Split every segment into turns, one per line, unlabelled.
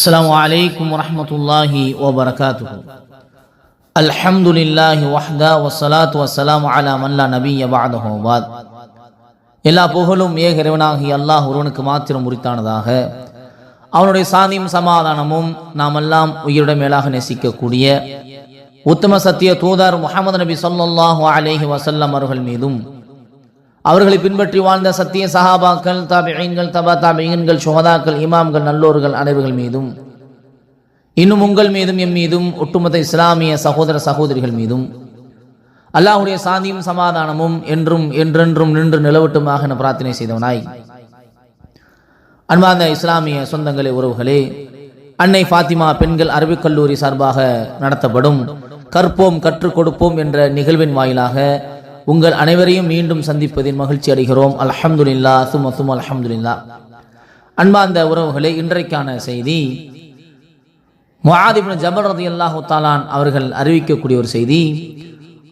السلام عليكم ورحمة الله وبركاته الحمد لله وحده والصلاة والسلام على من لا نبي بعده بعد எல்லா புகழும் ஏக இறைவனாகி அல்லாஹ் ஒருவனுக்கு மாத்திரம் உரித்தானதாக அவனுடைய சாந்தியும் சமாதானமும் நாம் எல்லாம் உயிருடன் மேலாக நேசிக்கக்கூடிய உத்தம சத்திய தூதர் முகமது நபி ஸல்லல்லாஹு அலைஹி வஸல்லம் அவர்கள் மீதும் அவர்களை பின்பற்றி வாழ்ந்த சத்திய சஹாபாக்கள் தாபிகள் தபா தாபிகள் சுகதாக்கள் இமாம்கள் நல்லோர்கள் அனைவர்கள் மீதும் இன்னும் உங்கள் மீதும் எம் மீதும் ஒட்டுமொத்த இஸ்லாமிய சகோதர சகோதரிகள் மீதும் அல்லாஹுடைய சாந்தியும் சமாதானமும் என்றும் என்றென்றும் நின்று நிலவட்டுமாக என பிரார்த்தனை செய்தவனாய். அன்பார்ந்த இஸ்லாமிய சொந்தங்களே உறவுகளே அன்னை ஃபாத்திமா பெண்கள் அரபிக் கல்லூரி சார்பாக நடத்தப்படும் கற்போம் கற்றுக் கொடுப்போம் என்ற நிகழ்வின் வாயிலாக உங்கள் அனைவரையும் மீண்டும் சந்திப்பதில் மகிழ்ச்சி அடைகிறோம். அலஹம்துல்லா சும் அசும் அலஹம்துல்லா அன்பார்ந்த உறவுகளே இன்றைக்கான செய்தி மொஹாதிபின் ஜபர் ரதி தாலான் அவர்கள் அறிவிக்கக்கூடிய ஒரு செய்தி.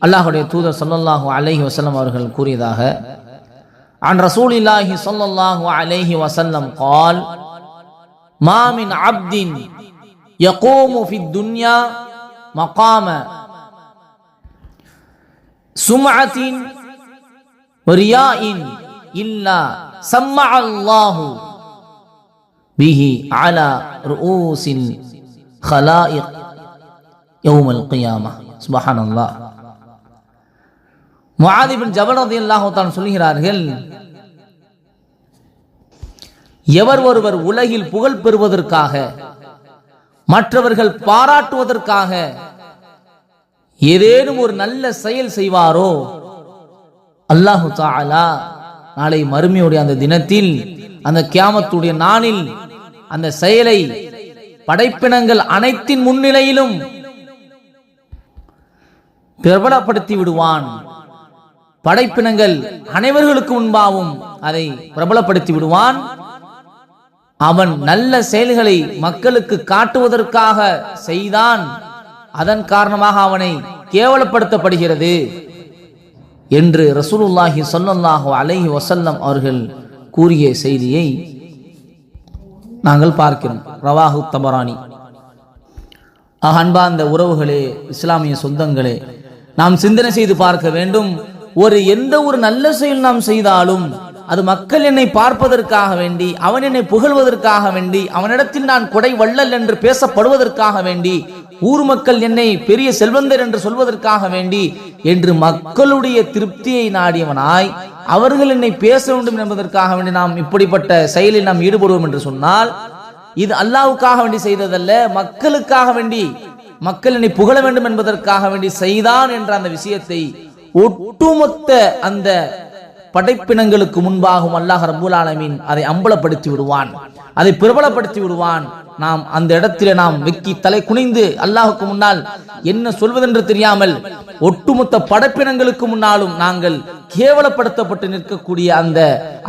அல்லாஹுடைய தூதர் சொல்லல்லாஹு அலஹி வசல்லம் அவர்கள் கூறியதாக அன் ரசூல் இல்லாஹி சொல்லல்லாஹு அலஹி வசல்லம் கால் மாமின் அப்தின் யகோமு ஃபி துன்யா மகாம சுமாத்தின் ரியாயின் எவர் ஒருவர் உலகில் புகழ் பெறுவதற்காக மற்றவர்கள் பாராட்டுவதற்காக ஏதேனும் ஒரு நல்ல செயல் செய்வாரோ அல்லாஹு தாலா நாளை மறுமையுடைய அந்த தினத்தில் அந்த கியாமத்துடைய நாளில் அந்த செயலை படைப்பினங்கள் அனைத்தின் முன்னிலையிலும் பிரபலப்படுத்தி விடுவான். படைப்பினங்கள் அனைவர்களுக்கு முன்பாகவும் அதை பிரபலப்படுத்தி விடுவான். அவன் நல்ல செயல்களை மக்களுக்கு காட்டுவதற்காக செய்தான். அதன் காரணமாக அவனை கேவலப்படுத்தப்படுகிறது என்று ரசூலுல்லாஹி சொல்லல்லாஹு அலஹி வசல்லம் அவர்கள் கூறிய செய்தியை நாங்கள் பார்க்கிறோம். ரவாஹு தபரானி. அன்பார்ந்த உறவுகளே இஸ்லாமிய சொந்தங்களே நாம் சிந்தனை செய்து பார்க்க வேண்டும். ஒரு எந்த ஒரு நல்ல செயல் நாம் செய்தாலும் அது மக்கள் என்னை பார்ப்பதற்காக வேண்டி அவன் என்னை புகழ்வதற்காக வேண்டி அவனிடத்தில் நான் கொடை வள்ளல் என்று பேசப்படுவதற்காக வேண்டி ஊர் மக்கள் என்னை பெரிய செல்வந்தர் என்று சொல்வதற்காக வேண்டி என்று மக்களுடைய திருப்தியை நாடியவனாய் அவர்கள் என்னை பேச வேண்டும் என்பதற்காக வேண்டி நாம் இப்படிப்பட்ட செயலில் நாம் ஈடுபடுவோம் என்று சொன்னால் இது அல்லாவுக்காக வேண்டி செய்ததல்ல மக்களுக்காக வேண்டி மக்கள் என்னை புகழ வேண்டும் என்பதற்காக வேண்டி செய்தான் என்ற அந்த விஷயத்தை ஒட்டுமொத்த அந்த படைப்பினங்களுக்கு முன்பாகவும் அல்லாஹ் ரபுல் ஆலமின் அதை அம்பலப்படுத்தி விடுவான். அதை பிரபலப்படுத்தி விடுவான். நாம் அந்த இடத்திலே நாம் வெக்கி தலை குனிந்து அல்லாஹுக்கு முன்னால் என்ன சொல்வதென்று தெரியாமல் ஒட்டுமொத்த படைப்பினங்களுக்கு முன்னாலும் நாங்கள் கேவலப்படுத்தப்பட்டு நிற்கக்கூடிய அந்த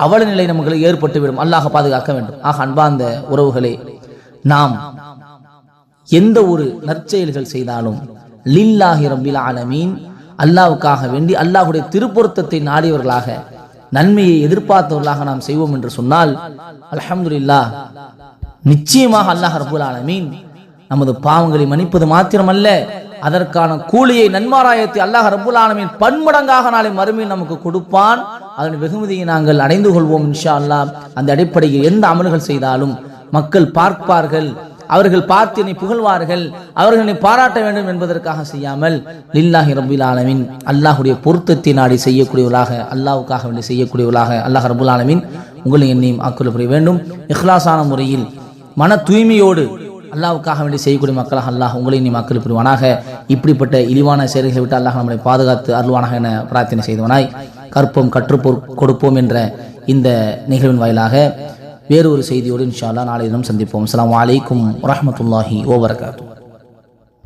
அவல நிலை நமக்கு ஏற்பட்டுவிடும். அல்லாஹ் பாதுகாக்க வேண்டும். ஆக அன்பார்ந்த உறவுகளே நாம் எந்த ஒரு நற்செயல்கள் செய்தாலும் லில்லாஹி ரபில் ஆலமீன் அல்லாவுக்காக வேண்டி அல்லாஹுடைய திருப்பொருத்தத்தை நாடியவர்களாக நன்மையை எதிர்பார்த்தவர்களாக நாம் செய்வோம் என்று சொன்னால் அலமதுல்லா நிச்சயமாக அல்லாஹ் ரபுல் ஆலமீன் நமது பாவங்களை மன்னிப்பது மாத்திரமல்ல அதற்கான கூலியை நன்மாராயத்தை அல்லாஹ் ரபுல் ஆலமீன் பன்மடங்காக நாளை மறுமையில் நமக்கு கொடுப்பான். அதன் வெகுமதியை நாங்கள் அடைந்து கொள்வோம் இன்ஷா அல்லாஹ். அந்த அடிப்படையில் எந்த அமல்கள் செய்தாலும் மக்கள் பார்ப்பார்கள் அவர்கள் பார்த்து என்னை புகழ்வார்கள் அவர்கள் என்னை பாராட்ட வேண்டும் என்பதற்காக செய்யாமல் லில்லாஹி ரபுல் ஆலமின் அல்லாஹுடைய பொருத்தத்தை நாடி செய்யக்கூடியவர்களாக அல்லாவுக்காக வேண்டி செய்யக்கூடியவர்களாக அல்லாஹ் ரபுல் ஆலமின் உங்களை என்னையும் ஆக்குள்ள புரிய வேண்டும். இஹ்லாசான முறையில் மன தூய்மையோடு அல்லாவுக்காக வேண்டி செய்யக்கூடிய மக்களாக அல்லாஹ் உங்களை நீ மக்கள் புரிவானாக. இப்படிப்பட்ட இழிவான செயல்களை விட்டு அல்லாஹ் நம்மளை பாதுகாத்து அருள்வானாக என பிரார்த்தனை செய்தவனாய் கற்போம் கற்றுப்போர் கொடுப்போம் என்ற இந்த நிகழ்வின் வாயிலாக வேறு ஒரு செய்தியோடு இன்ஷா அல்லா நாளை தினம் சந்திப்போம். அஸ்லாம் வலைக்கும் வரமத்துல்லாஹி ஓபரகாத்தூ